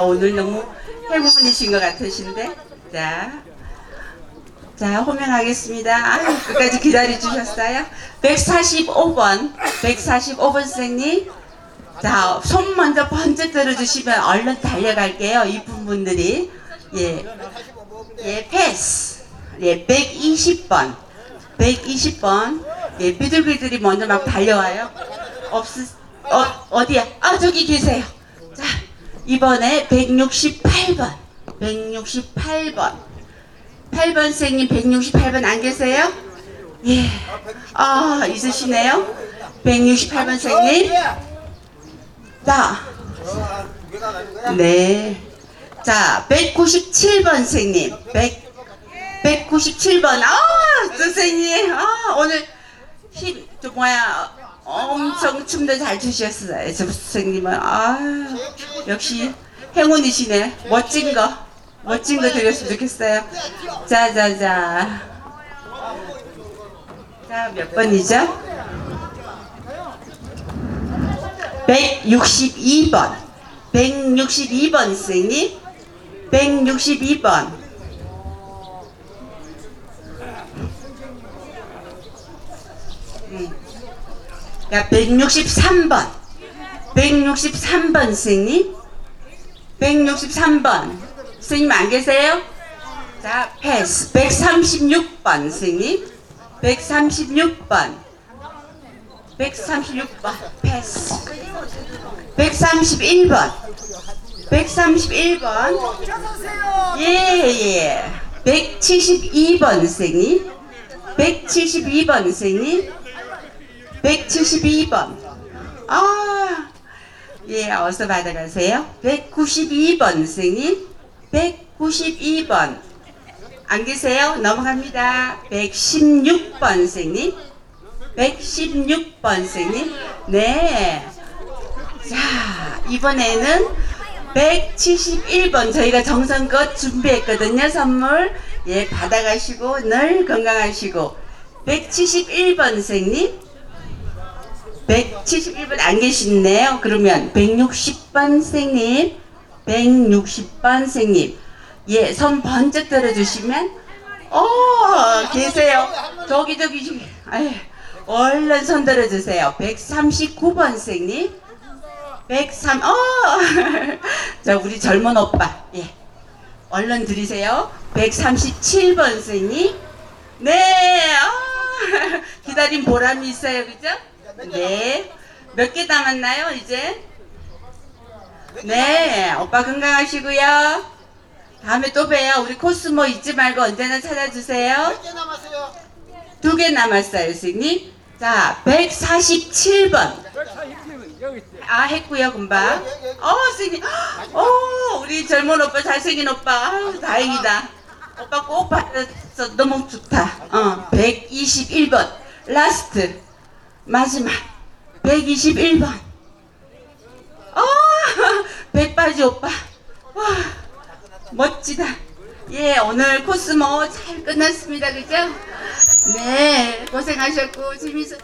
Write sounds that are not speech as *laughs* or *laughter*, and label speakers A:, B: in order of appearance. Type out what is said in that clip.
A: 오늘 너무 행운이신 것 같으신데. 자. 자, 호명하겠습니다. 아유, 끝까지 기다려 주셨어요. 145번, 145번 선생님. 자, 손 먼저 번쩍 들어주시면 얼른 달려갈게요. 이쁜 분들이. 예. 예, 패스. 예, 120번. 120번. 예, 비둘기들이 먼저 막 달려와요. 없으, 어, 어디야? 아, 저기 계세요. 자, 이번에 168번. 168번. 8번 선생님 168번 안 계세요? 예. 아, 있으시네요. 168번 선생님. 자, 네. 자, 197번 선생님. 100, 197번. 아, 선생님. 아, 오늘 힘, 저 뭐야. 엄 청 춤도 잘 추셨어요. 저 선생님은. 아, 역시 행운이시네. 멋진 거. 멋진 거 드렸으면 좋겠어요. 자, 자, 자. 자, 몇 번이죠? 162번. 162번 선생님. 162번. 음. 야, 163번. 163번 선생님. 163번. 선생님 안 계세요? 자, 패스. 136번 선생님. 136번. 136번. 패스. 131번. 131번. 예, 예. 172번 선생님. 172번 선생님. 172번. 아, 예, 어서 받아가세요. 192번 선생님. 192번. 안 계세요? 넘어갑니다. 116번 선생님. 116번 선생님. 네. 자, 이번에는 171번 저희가 정성껏 준비했거든요. 선물. 예, 받아가시고 늘 건강하시고. 171번 선생님. 171번 안 계시네요. 그러면 160번 선생님. 160번 선생님. 예, 손 번쩍 들어주시면, 어, 계세요. 저기, 저기, 저기. 아유, 얼른 손 들어주세요. 139번 선생님. 103, 어! *laughs* 자, 우리 젊은 오빠. 예. 얼른 들이세요. 137번 선생님. 네, 아, *laughs* 기다린 보람이 있어요. 그죠? 네. 몇 개 남았나요, 이제? 네, 오빠 건강하시고요. 다음에 또 봬요. 우리 코스모 잊지 말고 언제나 찾아주세요.
B: 몇 개 남았어요?
A: 두 개 남았어요, 선생님. 자, 147번. 아, 했고요, 금방. 어, 선생님. 어, 우리 젊은 오빠, 잘생긴 오빠. 아유, 다행이다. 오빠 꼭 받아서 너무 좋다. 어, 121번. 라스트. 마지막. 121번. 어, *laughs* 백바지 오빠. 와, 멋지다. 예, 오늘 코스모 잘 끝났습니다. 그죠? 네, 고생하셨고, 재밌었,